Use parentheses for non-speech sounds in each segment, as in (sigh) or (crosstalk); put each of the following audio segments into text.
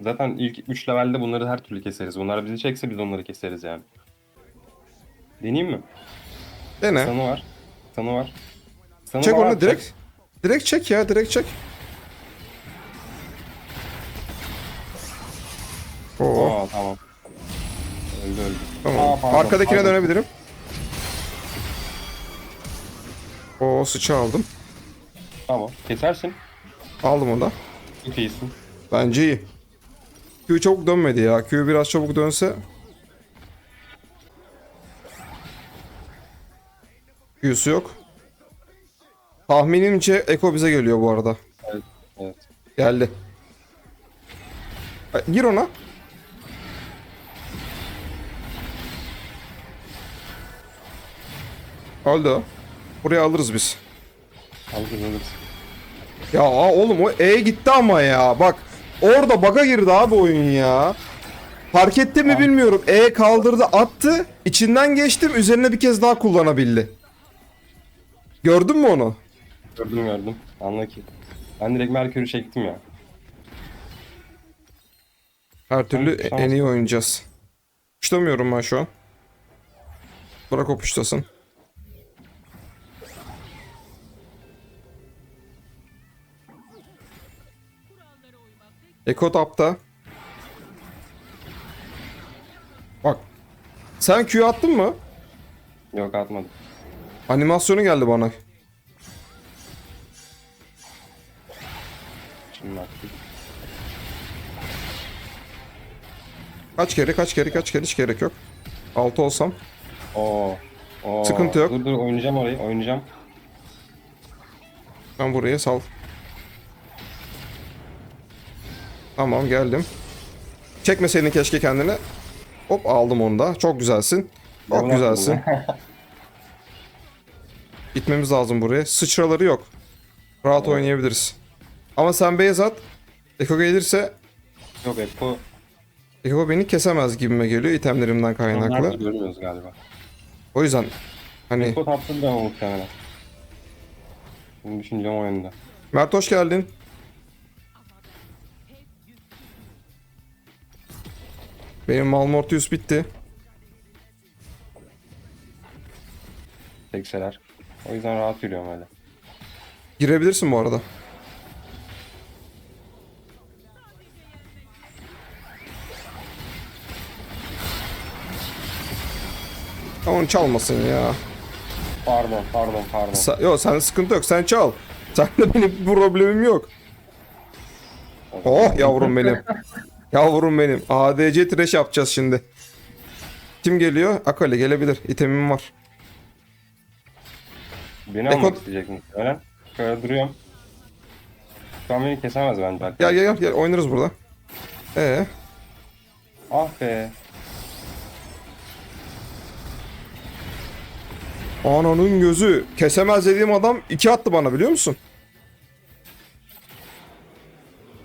Zaten ilk 3 levelde bunları her türlü keseriz. Bunlar bizi çekse biz onları keseriz yani. Deneyeyim mi? Dene. Sanı var. Sanı var. Sanı Çek var onu direkt. çek. Direkt çek ya direkt çek. Oo. Aa tamam. Öldü öldü. Tamam. Aa, pardon, Arkadakine pardon. dönebilirim. Oo sıçı aldım. Tamam. Kesersin. Aldım onu da. Çok iyisin. Bence iyi. Q çabuk dönmedi ya. Q biraz çabuk dönse. Q'su yok. Tahminimce Eko bize geliyor bu arada. Evet. Evet. Geldi. Ay, Gir ona. Öldü. Buraya alırız biz. Alırız alırız. Ya oğlum o E gitti ama ya. Bak orada bug'a girdi abi oyun ya. Fark etti mi bilmiyorum. E kaldırdı attı. içinden geçtim. Üzerine bir kez daha kullanabildi. Gördün mü onu? Gördüm gördüm. Anla ki. Ben direkt Merkür'ü çektim ya. Her türlü Tamam, en iyi oynayacağız. Puşlamıyorum ben şu an. Bırak o puşlasın. Eko tapta. Bak. Sen Q attın mı? Yok atmadım. Animasyonu geldi bana. Şimdi attık. Kaç kere kaç kere kaç kere hiç gerek yok. 6 olsam. Oo. Oo. Sıkıntı yok. Dur dur oynayacağım orayı oynayacağım. Ben buraya sal. Tamam geldim. Çekmeseydin keşke kendini. Hop aldım onu da. Çok güzelsin. Çok güzelsin. (laughs) Gitmemiz lazım buraya. Sıçraları yok. Rahat oynayabiliriz. Ama sen beyaz at. Eko gelirse Yok Eko. Eko beni kesemez gibime geliyor itemlerimden Onlar da kaynaklı. görmüyoruz galiba. O yüzden hani Eko tatlı ama muhtemelen. Bunu düşüneceğim o yönde. Mert hoş geldin. Benim Malmortius bitti. Tekseler. O yüzden rahat yürüyorum öyle. Girebilirsin bu arada. Onu çalmasın ya. Pardon pardon pardon. Sen, yok sen sıkıntı yok sen çal. (laughs) Seninle benim bir problemim yok. Oh yavrum benim. (laughs) Yavrum benim. ADC trash yapacağız şimdi. Kim geliyor? Akali gelebilir. İtemim var. Beni Eko- almak isteyecek muhtemelen. Şöyle duruyorum. Şu an beni kesemez bence. Alper. Gel gel gel, gel oynarız burada. Ee, Ah be. ananın gözü. Kesemez dediğim adam iki attı bana biliyor musun?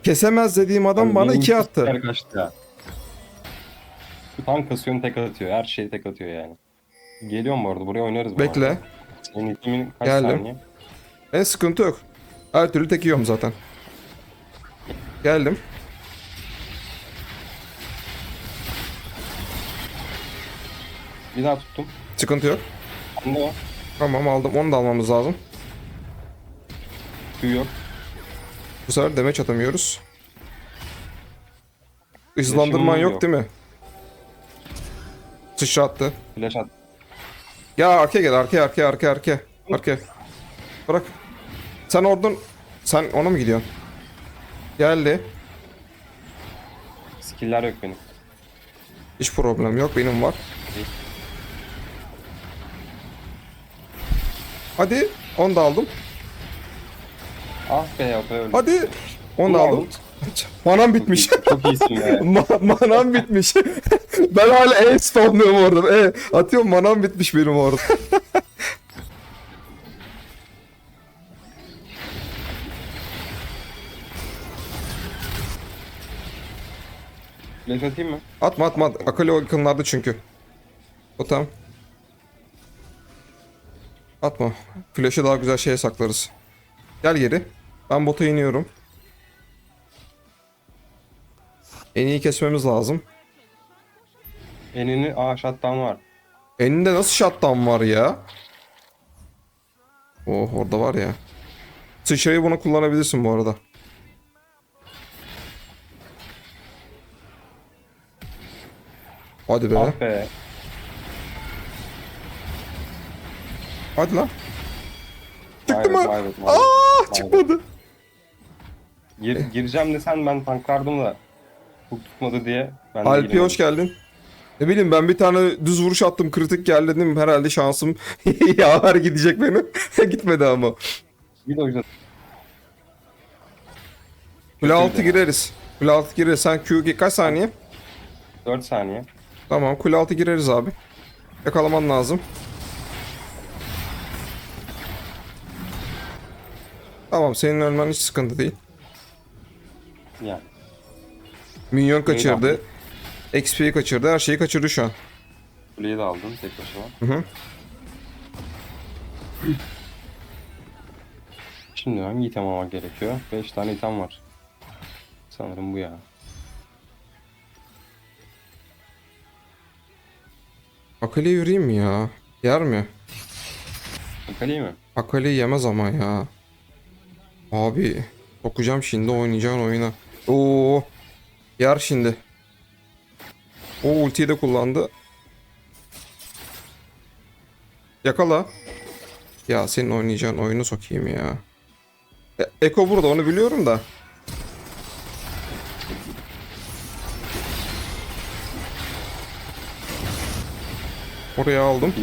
Kesemez dediğim adam bana Benim iki attı. süper kaçtı ya. Tam kasıyorsun tek atıyor. Her şeyi tek atıyor yani. Geliyorum bu arada. Buraya oynarız bu Bekle. arada. Senin itimin kaç Geldim. saniye? En sıkıntı yok. Her türlü tek yiyorum zaten. Geldim. Bir daha tuttum. Sıkıntı yok. Bunda o. Tamam aldım. Onu da almamız lazım. Tüy yok. Bu sefer demeç atamıyoruz. Hızlandırman yok, yok. değil mi? Sıçra attı. Flash at. Ya arkaya gel arkaya arkaya arkaya arkaya. Arkaya. Bırak. Sen oradan... Sen ona mı gidiyorsun? Geldi. Skill'ler yok benim. Hiç problem yok benim var. Hadi. Onu da aldım. Ah be o öldü. Hadi. Onu da aldım. (laughs) Manam bitmiş. Çok iyisin be. (laughs) Ma- manam bitmiş. (laughs) ben hala E spamlıyorum orada. E atıyorum manam bitmiş benim orada. Flash atayım mı? atma atma. Akali o yakınlarda çünkü. O tamam. Atma. Flash'ı daha güzel şeye saklarız. Gel geri. Ben bota iniyorum. En iyi kesmemiz lazım. Enini aa shutdown var. Eninde nasıl shutdown var ya? Oh orada var ya. Sıçrayı buna kullanabilirsin bu arada. Hadi be. Ah be. Hadi lan. Çıktı mı? Aa çıkmadı. Gir, gireceğim desen ben tanklardım da. Hook tutmadı diye. Ben de Alpi giremedim. hoş geldin. Ne bileyim ben bir tane düz vuruş attım kritik geldi dedim herhalde şansım (laughs) yaver gidecek benim. (laughs) Gitmedi ama. Bir de o yüzden Kule altı gireriz. Kule altı gireriz. Sen Q kaç saniye? 4 saniye. Tamam kule altı gireriz abi. Yakalaman lazım. Tamam senin ölmen hiç sıkıntı değil. Yani. Minyon kaçırdı. XP'yi kaçırdı. Her şeyi kaçırdı şu an. Kuleyi de aldım tek başıma. Hı hı. Şimdi hangi item almak gerekiyor? 5 tane item var. Sanırım bu ya. Akali yürüyeyim mi ya? Yer mi? Bakalım mi? Akali yemez ama ya. Abi. Sokacağım şimdi oynayacağın oyuna. Oo. Yer şimdi. O ultiyi de kullandı. Yakala. Ya senin oynayacağın oyunu sokayım ya. E- Eko burada onu biliyorum da. Oraya aldım.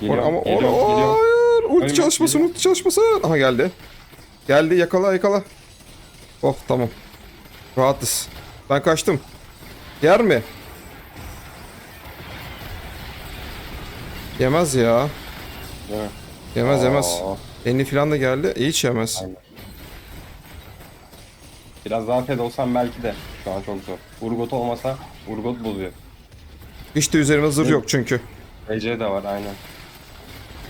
Geliyorum, ama geliyorum, or- geliyorum. Hayır, ulti Ölme, çalışmasın, geliyorum. ulti çalışmasın. Aha geldi. Geldi, yakala, yakala. Oh tamam. Rahatız. Ben kaçtım. Yer mi? Yemez ya. Değil mi? Yemez yemez. Oo, Eni falan da geldi. E, hiç yemez. Aynen. Biraz daha fed olsam belki de. Şu an çok zor. Urgot olmasa Urgot bozuyor. Hiç de üzerime zırh yok çünkü. EC de var aynen.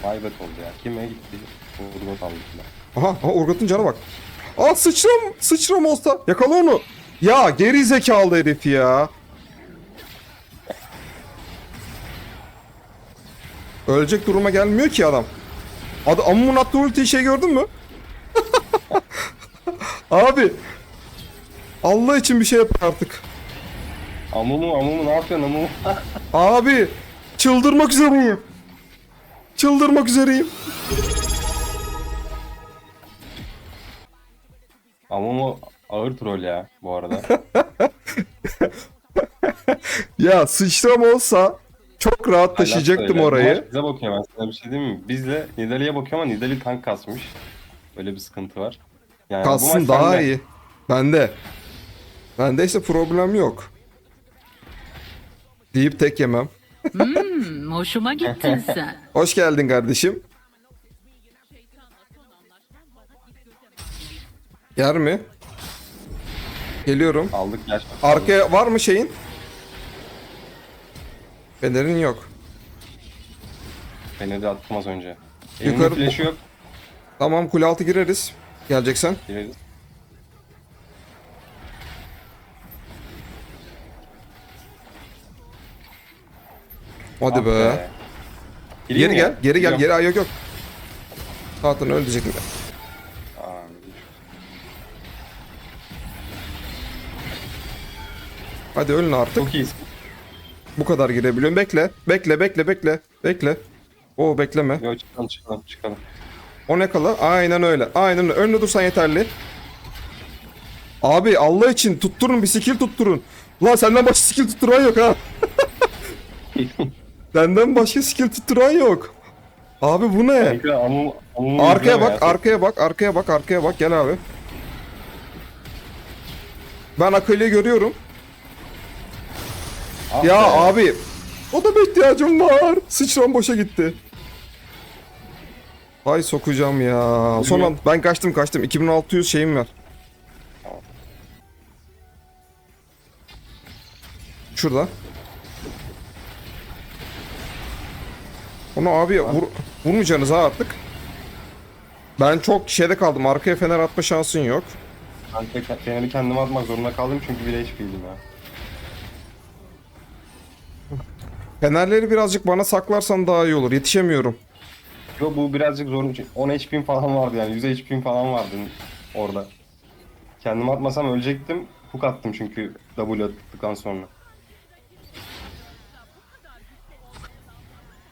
Vaybet oldu ya. Kime gitti? Urgot aldı. Aha, aha Urgot'un canı bak. Aa sıçram, sıçram olsa. Yakala onu. Ya geri zekalı herif ya. Ölecek duruma gelmiyor ki adam. Adı Amumun attığı ultiyi şey gördün mü? (laughs) Abi. Allah için bir şey yap artık. Amumu amumu ne yapıyorsun amumu? Abi. Çıldırmak üzereyim. Çıldırmak üzereyim. Amumu ağır troll ya bu arada. (laughs) Ya sıçram olsa çok rahat taşıyacaktım Öyle. Orayı. maç Bize bakıyor ben sana bir şey diyeyim mi? Bizle Nidalee'ye bakıyor ama Nidalee tank kasmış. Böyle bir sıkıntı var. Yani bu Kalsın maç daha sende. iyi. Bende. Bendeyse problem yok. Deyip tek yemem. Hmm, hoşuma gittin (laughs) sen. Hoş geldin kardeşim. Yer mi? Geliyorum. Aldık gerçekten. Arkaya var mı şeyin? Fener'in yok. De attım az önce. Yukarı- Yukarı... flash'ı yok. Tamam kule altı gireriz. Geleceksen. Gireriz. Hadi Ah be. Gireyim Geri mi gel. ya? Geri gel. Geri ay yok yok. Zaten mi? Hadi ölün artık. Çok iyisin. Bu kadar girebiliyorum. Bekle. Bekle bekle bekle. Bekle. Oo bekleme. Yok çıkalım çıkalım çıkalım. O ne kala? Aynen öyle. Aynen öyle. Önüne dursan yeterli. Abi Allah için tutturun bir skill tutturun. Lan senden başka skill tutturan yok ha. (laughs) Senden başka skill tutturan yok. Abi bu ne? Kanka Arkaya bak, ya. arkaya bak, arkaya bak, arkaya bak. Gel abi. Ben Akali'yi görüyorum. Ah Ya be. abi. O da bir ihtiyacım var. Sıçram boşa gitti. Hay sokacağım ya. Son an ben kaçtım kaçtım. 2600 şeyim var. Şurada. Onu abi vur, vurmayacaksınız ha artık. Ben çok şeyde kaldım. Arkaya fener atma şansın yok. Ben de ke- Fener'i kendime atmak zorunda kaldım çünkü 1 HP'ydim ya. Fenerleri birazcık bana saklarsan daha iyi olur. Yetişemiyorum. Yo bu birazcık zor. 10 HP'm falan vardı yani 100 HP'm falan vardı orada. Kendime atmasam ölecektim. Hook attım çünkü W attıktan sonra.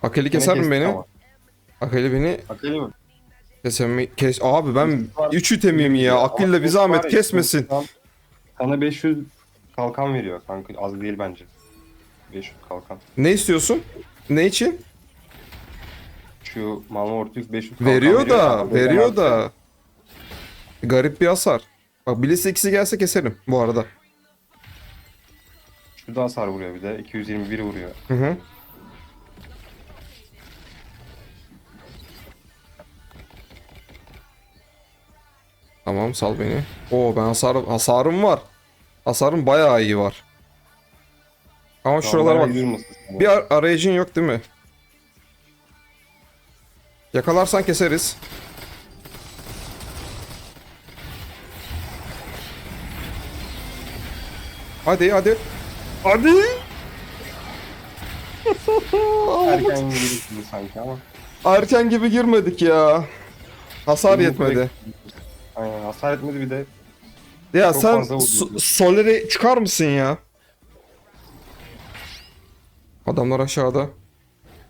Akeli keser mi beni? ama. Akeli beni Akeli mi? kesemi kes. Abi ben 3 itemiyim ya. Akıllı bir zahmet kesmesin. Sana 500 kalkan veriyor kanka. Az değil bence. 500 kalkan. Ne istiyorsun? Ne için? Şu Malmortius 500 kalkan Veriyor da, veriyor da. Garip bir hasar. Bak Bliss ikisi gelse keserim bu arada. Şurada hasar vuruyor bir de. 221 vuruyor. Hı hı. Tamam sal beni. Oo ben hasar, hasarım var. Hasarım bayağı iyi var. Ama şuralara bak. Bir ar- arayıcın yok değil mi? Yakalarsan keseriz. Hadi hadi. Hadi. Erken yürüyorsun sanki ama. Erken gibi girmedik ya. Hasar yetmedi. Aynen hasar etmedi bir de. Ya Çok sen fazla vurdu. so- Soler'e çıkar mısın ya? Adamlar aşağıda.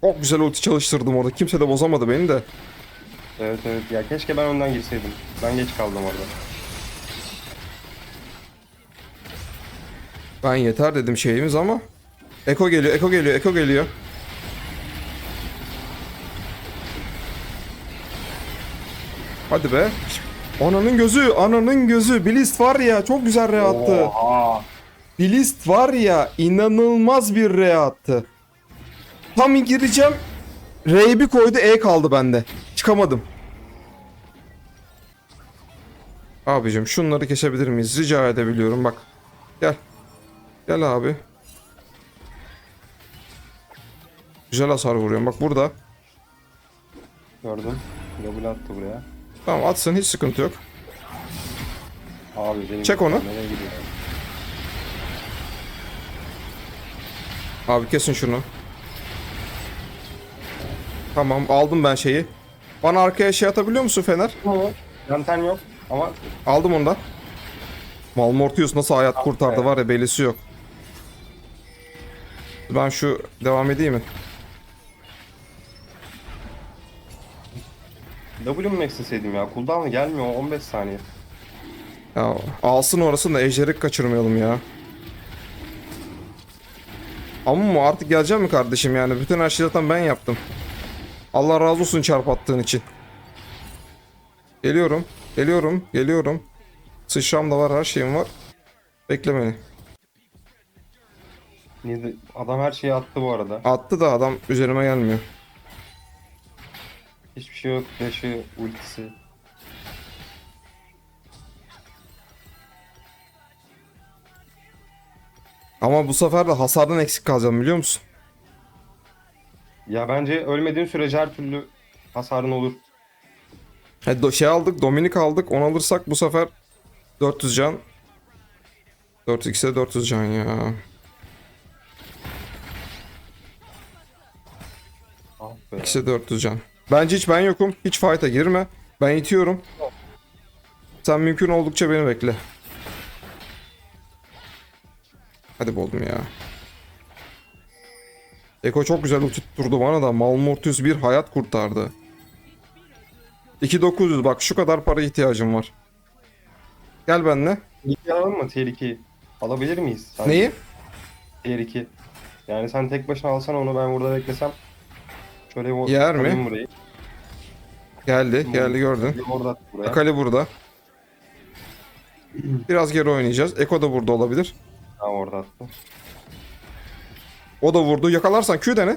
Çok güzel ulti çalıştırdım orada. Kimse de bozamadı beni de. Evet evet ya keşke ben önden girseydim. Ben geç kaldım orada. Ben yeter dedim şeyimiz ama. Eko geliyor, Eko geliyor, Eko geliyor. Hadi be. Ananın gözü, ananın gözü. Blist var ya çok güzel re attı. Oha. Blist var ya inanılmaz bir re attı. Tam gireceğim. R'yi bir koydu E kaldı bende. Çıkamadım. Abicim şunları kesebilir miyiz? Rica edebiliyorum bak. Gel. Gel abi. Güzel hasar vuruyorum. Bak burada. Gördüm. Double attı buraya. Tamam atsın hiç sıkıntı yok. Abi benim Çek onu. Nereye gidiyor? Abi kesin şunu. Tamam aldım ben şeyi. Bana arkaya şey atabiliyor musun Fener? Lanten yok ama Aldım onu da. Malmortius nasıl hayat kurtardı var ya belisi yok. Ben şu devam edeyim mi? W mu maxleseydim ya? Cooldown'a gelmiyor 15 saniye. Ya alsın orasını da ejderik kaçırmayalım ya. Ama artık geleceğim mi kardeşim yani? Bütün her şeyi zaten ben yaptım. Allah razı olsun çarp attığın için. Geliyorum. Geliyorum. Geliyorum. Sıçram da var her şeyim var. Bekle beni. Adam her şeyi attı bu arada. Attı da adam üzerime gelmiyor. Hiçbir şey yok. Flash'ı, ultisi. Ama bu sefer de hasardan eksik kalacağım biliyor musun? Ya bence ölmediğin sürece her türlü hasarın olur. He, do- şey aldık, Dominik aldık. Onu alırsak bu sefer 400 can. 4x'e 400 can ya. Ah be. İkisi 400 can. Bence hiç ben yokum. Hiç fight'a girme. Ben itiyorum. Sen mümkün oldukça beni bekle. Hadi boldum ya. Eko çok güzel ulti tutturdu bana da. Malmortius bir hayat kurtardı. 2900 bak şu kadar para ihtiyacım var. Gel benimle. İlk alalım mı 2'yi? Alabilir miyiz? Sen Neyi? 2. Yani sen tek başına alsan onu ben burada beklesem. Şöyle o- Yer mi? burayı. Geldi, geldi gördün. Bir. Akali burada. Biraz geri oynayacağız. Eko da burada olabilir. Ha orada attı. O da vurdu. Yakalarsan Q dene.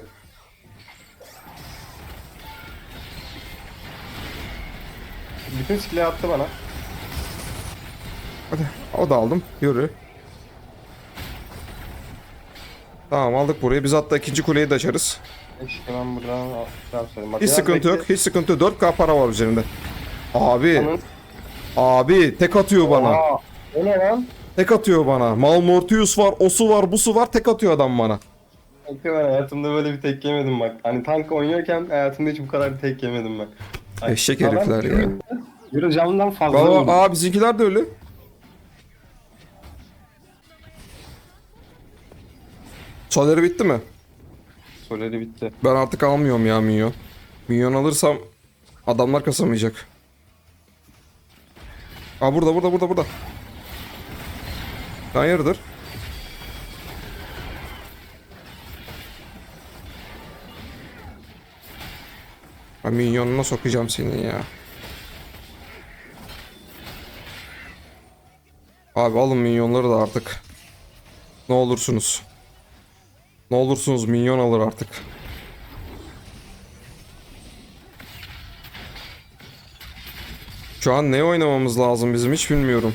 Bütün skill'i attı bana. Hadi. O da aldım. Yürü. Tamam aldık burayı. Biz hatta ikinci kuleyi de açarız. Keşke ben buradan yapsaydım. Hiç sıkıntı yok. Hiç sıkıntı yok. 4K para var üzerinde. Abi. Abi tek atıyor bana. Aa, o ne lan? Tek atıyor bana. Malmortius var, osu var, busu var. Tek atıyor adam bana. Kanka ben hayatımda böyle bir tek yemedim bak. Hani tank oynuyorken hayatımda hiç bu kadar bir tek yemedim ben. Ay, Eşek herifler ya. (laughs) yürü- camdan fazla Valla aa bizimkiler de öyle. Soleri bitti mi? Soleri bitti. Ben artık almıyorum ya minyon. Minyon alırsam adamlar kasamayacak. Aa burada burada burada burada. Hayırdır? Ha minyonuna sokacağım seni ya. Abi alın minyonları da artık. Ne olursunuz. Ne olursunuz minyon alır artık. Şu an ne oynamamız lazım bizim hiç bilmiyorum.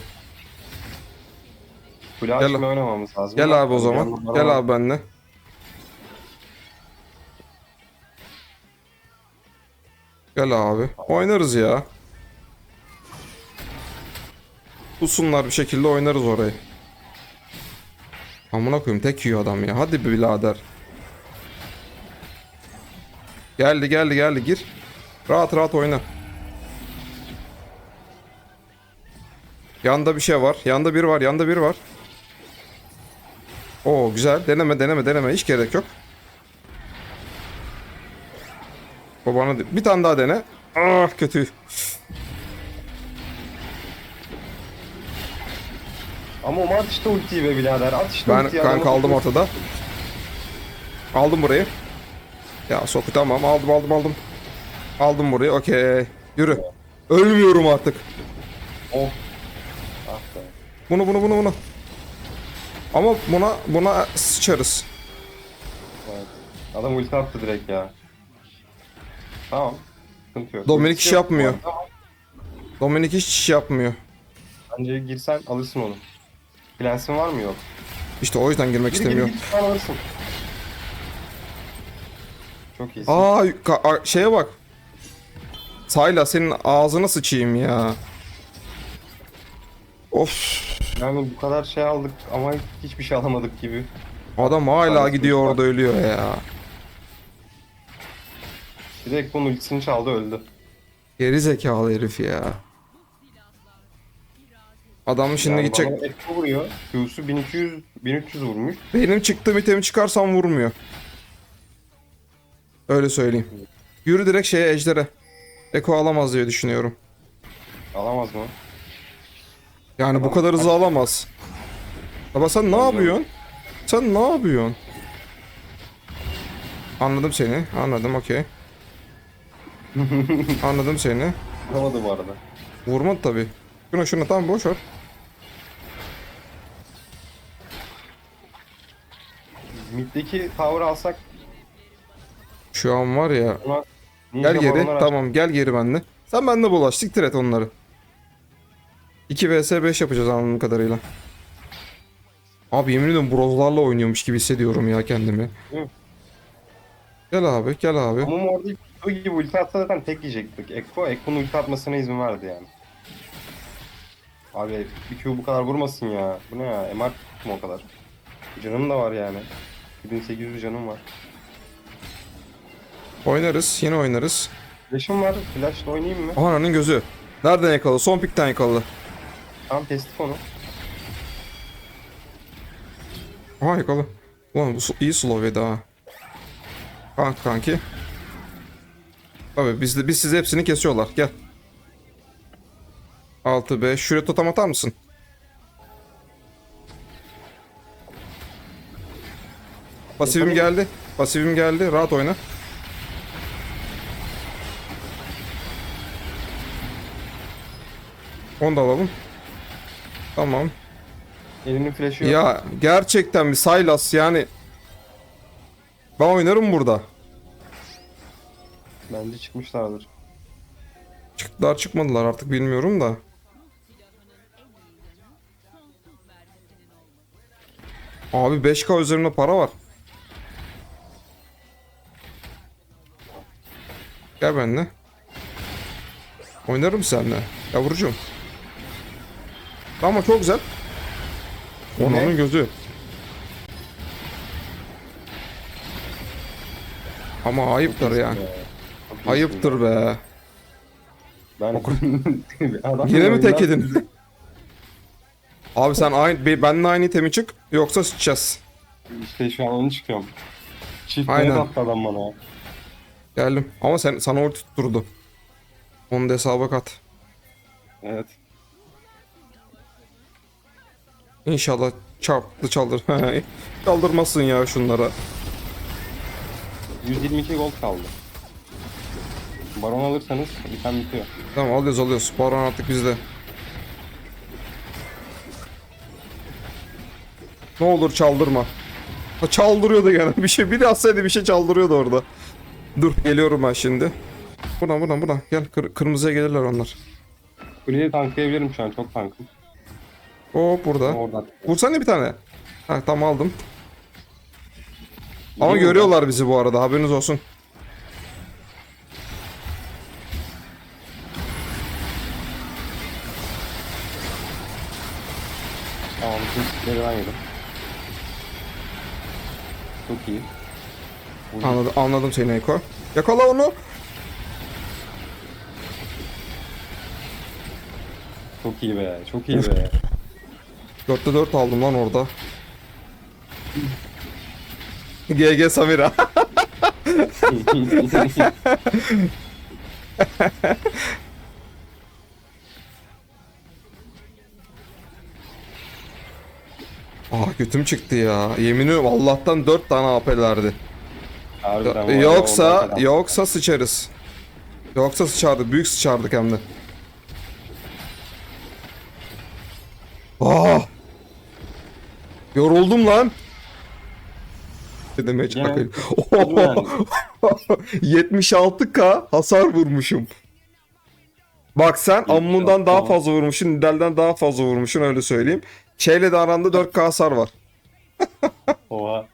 Kule Gel- açma oynamamız lazım. Gel abi o zaman. Gel var. abi benimle. Gel abi. Oynarız ya. Pusunlar bir şekilde oynarız orayı. Amına koyayım tek yiyor adam ya. Hadi birader. Geldi geldi geldi gir. Rahat rahat oyna. Yanda bir şey var. Yanda bir var. Yanda bir var. Oo güzel. Deneme deneme deneme. Hiç gerek yok. O bana bir tane daha dene. Ah kötü. Ama Omar at işte ultiyi be birader. At işte Ben ultiyi. kan adamı kaldım ortada. Aldım burayı. Ya soku tamam aldım aldım aldım. Aldım burayı okey. Yürü. Ölmüyorum artık. Oh. Ah. Bunu bunu bunu bunu. Ama buna buna sıçarız. Evet. Adam ulti attı direkt ya. Tamam. Sıkıntı yok. Dominik Ultisi yok yapmıyor. ama Dominik hiç iş yapmıyor. Bence girsen alırsın onu. Prensin var mı yok? İşte o yüzden girmek Gir gir istemiyorum. gir şu an alırsın. Çok iyisin. Aa ka- a- şeye bak. Sayla senin ağzına sıçayım ya. Of. Yani bu kadar şey aldık ama hiçbir şey alamadık gibi. Adam hala Tanesi gidiyor orada ölüyor ya. Direkt bunun ultisini çaldı öldü. Geri zekalı herif ya. Adam şimdi Yani gidecek. bana etki vuruyor. Q'su 1200 1300 vurmuş. Benim çıktığım itemi çıkarsam vurmuyor. Öyle söyleyeyim. Yürü direkt şeye ejdere. Eko alamaz diye düşünüyorum. Alamaz mı? Yani bu kadar hızlı alamaz. Baba sen ne yapıyorsun? Sen ne yapıyorsun? Anladım seni. Anladım okey. (laughs) Anladım seni. Alamadı bu arada. Vurmadı tabi. Şuna şuna tamam boş ver. Mid'deki tower alsak Şu an var ya. Gel geri. Tamam gel geri benimle. Sen benimle bulaş. Siktir et onları. 2 vs 5 yapacağız anladığım kadarıyla. Abi yemin ediyorum brozlarla oynuyormuş gibi hissediyorum ya kendimi. Hı. Gel abi gel abi. Ama orada Q gibi ulti atsa zaten tek yiyecektik. Ekko, Ekko'nun ulti atmasına izin verdi yani. Abi bir Q bu kadar vurmasın ya. Bu ne ya? MR tuttum o kadar. Canım da var yani. 2800 canım var. Oynarız yine oynarız. Flash'ım var. Flash'la oynayayım mı? Ananın gözü. Nereden yakaladı? Son pikten yakaladı. Tamam testif onu. Aha yakaladı. Ulan bu iyi slow ha. Kank kanki. Tabii biz, biz size hepsini kesiyorlar. Gel. 6 5 şuraya totem atar mısın? Pasifim geldi. Pasifim geldi. Rahat oyna. Onu da alalım. Tamam. Elinin flash'ı yok. Ya gerçekten bir Sylas yani ben oynarım burada. Bence çıkmışlardır. Çıktılar çıkmadılar artık bilmiyorum da. Abi 5k üzerimde para var. Gel benimle. Oynarım seninle. Yavrucuğum. Ama çok güzel. Onun gözü. Ama ayıptır ya. Ayıptır be. Ben (laughs) Adam Yine mi tek edin? Abi sen aynı, be- benimle aynı itemi çık yoksa sıçacağız. İşte şu an onu çıkıyorum. Çift Aynen. Aynen. attı adam bana. Geldim. Ama sen sana ulti tutturdu. Onu da hesaba kat. Evet. İnşallah çarptı çaldır. (laughs) Çaldırmasın ya şunlara. 122 gold kaldı. Baron alırsanız item bitiyor. Tamam alıyoruz alıyoruz. Baron artık bizde. Ne olur çaldırma. Ha, çaldırıyordu gene. (laughs) Bir şey biri atsaydı bir şey çaldırıyordu orada. Dur geliyorum ben şimdi. Buradan buradan buradan. Gel kır- kırmızıya gelirler onlar. Kuleyi tanklayabilirim şu an çok tankım. O burada. Oradan. Vursana bir tane. Ha tamam aldım. Ama mi? görüyorlar bizi bu arada haberiniz olsun. Tamam bütün ben yedim. Çok iyi. Vurdum. Anladım, anladım seni Eko. Yakala onu. Çok iyi be. Çok iyi be. (laughs) 4'te 4 aldım lan orada. GG Samira. (laughs) Ah götüm çıktı ya. Yemin ediyorum Allah'tan 4 tane AP'lerdi. Harbiden Yoksa yoksa sıçarız. Yoksa sıçardık. Büyük sıçardık hem de. Ah! Yoruldum lan. Ne demeye çalışayım? Yani. 76k hasar vurmuşum. Bak sen Ammun'dan daha fazla vurmuşsun, Nidal'den daha fazla vurmuşsun öyle söyleyeyim. Şeyle de aranda 4k hasar var. Oha.